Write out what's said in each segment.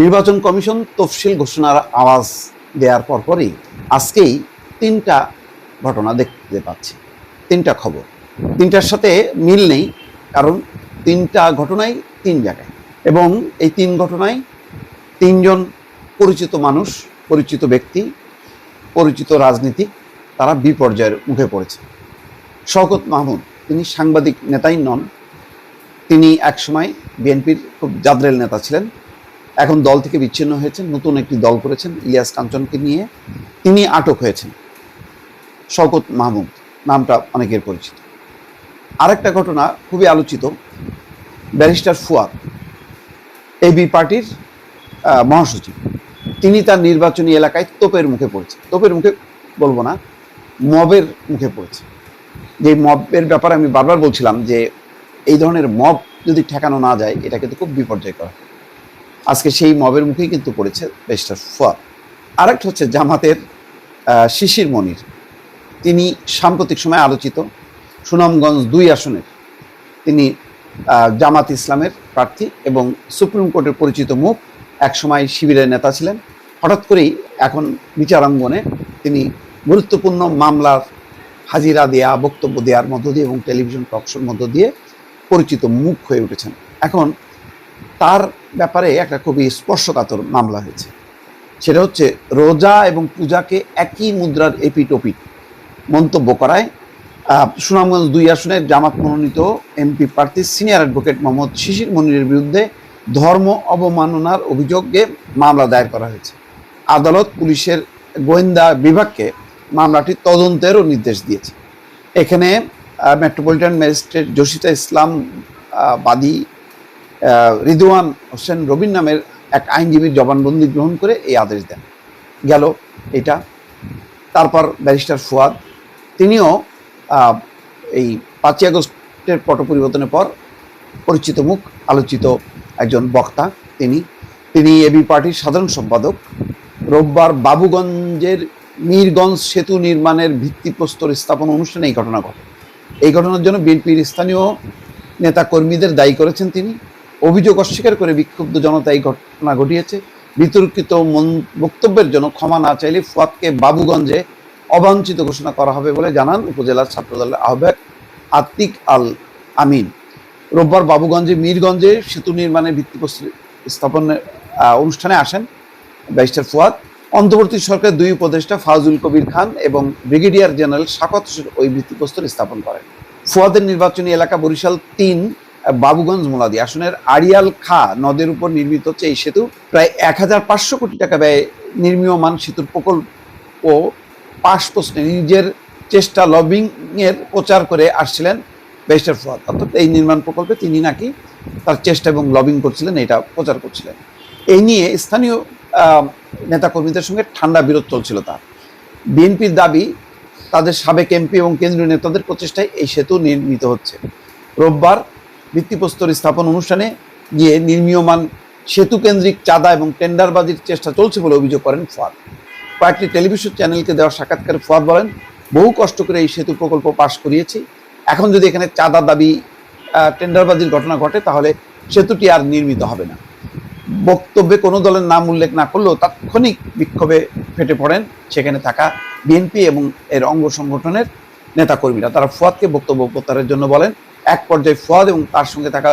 নির্বাচন কমিশন তফসিল ঘোষণার আওয়াজ দেওয়ার পরপরই আজকেই তিনটা ঘটনা দেখতে পাচ্ছি। তিনটা খবর। তিনটার সাথে মিল নেই, কারণ তিনটা ঘটনাই তিন জায়গায় এবং এই তিন ঘটনায় তিনজন পরিচিত মানুষ, পরিচিত ব্যক্তি, পরিচিত রাজনীতিক, তারা বিপর্যয়ের মুখে পড়েছে। শওকত মাহমুদ, তিনি সাংবাদিক নেতাই নন। তিনি একসময় বিএনপির খুব জাদরেল নেতা ছিলেন। এখন দল থেকে বিচ্ছিন্ন হয়েছেন, নতুন একটি দল করেছেন ইলিয়াস কাঞ্চনকে নিয়ে। তিনি আটক হয়েছেন। শওকত মাহমুদ, নামটা অনেকের পরিচিত। আরেকটা ঘটনা খুবই আলোচিত। ব্যারিস্টার ফুয়াদ এবি পার্টির মহাসচিব। তিনি তার নির্বাচনী এলাকায় তোপের মুখে পড়েছে তোপের মুখে বলব না, মবের মুখে পড়েছে যে মবের ব্যাপারে আমি বারবার বলছিলাম যে, এই ধরনের মব যদি ঠেকানো না যায়, এটা কিন্তু খুব বিপর্যয়কর। আজকে সেই মবের মুখেই কিন্তু পড়েছে বেস্টার ফুয়াদ আরেকটা হচ্ছে জামাতের শিশির মনির। তিনি সাম্প্রতিক সময় আলোচিত সুনামগঞ্জ দুই আসনের। তিনি জামাত ইসলামের প্রার্থী এবং সুপ্রিম কোর্টের পরিচিত মুখ, একসময় শিবিরের নেতা ছিলেন। হঠাৎ করেই এখন বিচারাঙ্গনে তিনি গুরুত্বপূর্ণ মামলার হাজিরা দেয়া, বক্তব্য দেওয়ার মধ্য দিয়ে এবং টেলিভিশন টকশোর মধ্য দিয়ে পরিচিত মুখ হয়ে উঠেছেন। এখন তার ব্যাপারে একটা খুবই স্পর্শকাতর মামলা হয়েছে। সেটা হচ্ছে রোজা এবং পূজাকে একই মুদ্রার এপিটোপিট মন্তব্য করায় সুনামগঞ্জ দুই আসনের জামাত মনোনীত এমপি প্রার্থী সিনিয়র অ্যাডভোকেট মোহাম্মদ শিশির মনিরের বিরুদ্ধে ধর্ম অবমাননার অভিযোগে মামলা দায়ের করা হয়েছে। আদালত পুলিশের গোয়েন্দা বিভাগকে মামলাটি তদন্তেরও নির্দেশ দিয়েছে। এখানে মেট্রোপলিটন ম্যাজিস্ট্রেট জসিতা ইসলাম বাদী রিদওয়ান হোসেন রবিন নামের এক আইনজীবীর জবানবন্দি গ্রহণ করে এই আদেশ দেন। গেল এটা। তারপর ব্যারিস্টার ফুয়াদ। তিনিও এই পাঁচই আগস্টের পট পরিবর্তনের পর পরিচিত মুখ, আলোচিত একজন বক্তা তিনি। তিনি এবি পার্টির সাধারণ সম্পাদক। রোববার বাবুগঞ্জের মীরগঞ্জ সেতু নির্মাণের ভিত্তিপ্রস্তর স্থাপন অনুষ্ঠানে এই ঘটনা ঘটে। এই ঘটনার জন্য বিএনপির স্থানীয় নেতা কর্মীদের দায়ী করেছেন তিনি। অভিযোগ অস্বীকার করে বিক্ষুব্ধ জনতা এই ঘটনা ঘটিয়েছে। বিতর্কিত বক্তব্যের জন্য ক্ষমা না চাইলে ফুয়াদকে বাবুগঞ্জে অবাঞ্ছিত ঘোষণা করা হবে বলে জানান উপজেলার ছাত্রদলের আহ্বায়ক আতিক আল আমিন। রোববার বাবুগঞ্জে মীরগঞ্জে সেতু নির্মাণের ভিত্তিপ্রস্তর স্থাপনের অনুষ্ঠানে আসেন ব্যারিস্টার ফুয়াদ। অন্তর্বর্তী সরকারের দুই উপদেষ্টা ফাজুল কবির খান এবং ব্রিগেডিয়ার জেনারেল শাকত ওই ভিত্তিপ্রস্তর স্থাপন করেন। ফুয়াদের নির্বাচনী এলাকা বরিশাল তিন বাবুগঞ্জ মোলাদি আসনের আড়িয়াল খা নদের উপর নির্মিত হচ্ছে এই সেতু। প্রায় এক হাজার পাঁচশো কোটি টাকা ব্যয়ে নির্মীয়মান সেতুর প্রকল্প পাশ প্রশ্নে নিজের চেষ্টা লবিংয়ের প্রচার করে আসছিলেন ব্যারিস্টার ফুয়াদ। অর্থাৎ এই নির্মাণ প্রকল্পে তিনি নাকি তার চেষ্টা এবং লবিং করছিলেন, এটা প্রচার করছিলেন। এই নিয়ে স্থানীয় নেতাকর্মীদের সঙ্গে ঠান্ডা বিরোধ চলছিল তার। বিএনপির দাবি, তাদের সাবেক এমপি এবং কেন্দ্রীয় নেতাদের প্রচেষ্টায় এই সেতু নির্মিত হচ্ছে। রোববার ভিত্তিপ্রস্তর স্থাপন অনুষ্ঠানে গিয়ে নির্মীয়মান সেতু কেন্দ্রিক চাঁদা এবং টেন্ডারবাজির চেষ্টা চলছে বলে অভিযোগ করেন ফুয়াদ। কয়েকটি টেলিভিশন চ্যানেলকে দেওয়া সাক্ষাৎকারে ফুয়াদ বলেন, বহু কষ্ট করে এই সেতু প্রকল্প পাশ করিয়েছি। এখন যদি এখানে চাঁদা দাবি টেন্ডারবাজির ঘটনা ঘটে, তাহলে সেতুটি আর নির্মিত হবে না। বক্তব্যে কোনো দলের নাম উল্লেখ না করলেও তাৎক্ষণিক বিক্ষোভে ফেটে পড়েন সেখানে থাকা বিএনপি এবং এর অঙ্গ সংগঠনের নেতাকর্মীরা। তারা ফুয়াদকে বক্তব্য প্রত্যাহারের জন্য বলেন এক পর্যায়ে ফুয়াদ এবং তার সঙ্গে থাকা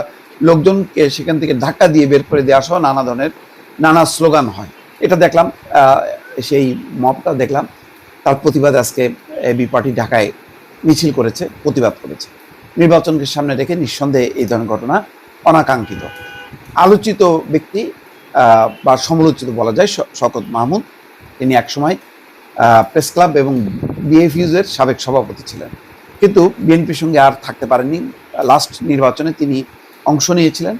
লোকজনকে সেখান থেকে ধাক্কা দিয়ে বের করে দেওয়া সহ নানা ধরনের নানা স্লোগান হয়। এটা দেখলাম সেই মবটা দেখলাম। তার প্রতিবাদ আজকে এবি পার্টি ঢাকায় মিছিল করেছে, প্রতিবাদ করেছে। নির্বাচনকে সামনে রেখে নিঃসন্দেহে এই ধরনের ঘটনা অনাকাঙ্ক্ষিত। আলোচিত ব্যক্তি বা সমালোচিত বলা যায় শকত মাহমুদ। তিনি একসময় প্রেস ক্লাব এবং বিএফইউজের সাবেক সভাপতি ছিলেন। কিন্তু বিএনপির সঙ্গে আর থাকতে পারেননি। লাস্ট নির্বাচনে তিনি অংশ নিয়েছিলেন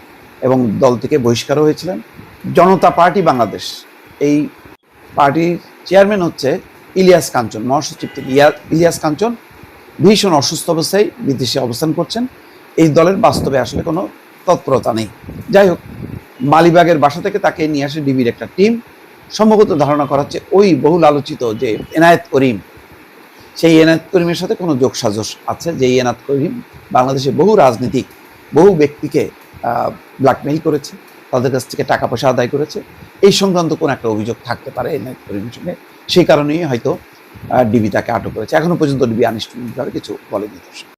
এবং দল থেকে বহিষ্কারও হয়েছিলেন। জনতা পার্টি বাংলাদেশ। এই পার্টির চেয়ারম্যান হচ্ছে ইলিয়াস কাঞ্চন। মহাসচিব থেকে ইলিয়াস কাঞ্চন ভীষণ অসুস্থ অবস্থায় বিদেশে অবস্থান করছেন। এই দলের বাস্তবে আসলে কোনো তৎপরতা নেই। যাই হোক, মালিবাগের বাসা থেকে তাকে নিয়ে আসে ডিবির একটা টিম। সম্ভবত ধারণা করা হচ্ছে ওই বহুল আলোচিত যে এনায়েত করিম সেই এনায়েত করিমের সাথে কোনো যোগসাজশ আছে? যে এনাত করিম বাংলাদেশে বহু রাজনীতিক, বহু ব্যক্তিকে ব্ল্যাকমেইল করেছে, তাদের কাছ থেকে টাকা পয়সা আদায় করেছে। এই সংক্রান্ত কোনো একটা অভিযোগ থাকতে পারে এনায়ত করিমের সঙ্গে। সেই কারণেই হয়তো ডিবি তাকে আটক করেছে। এখনও পর্যন্ত ডিবি আনুষ্ঠানিকভাবে কিছু বলেনি দর্শক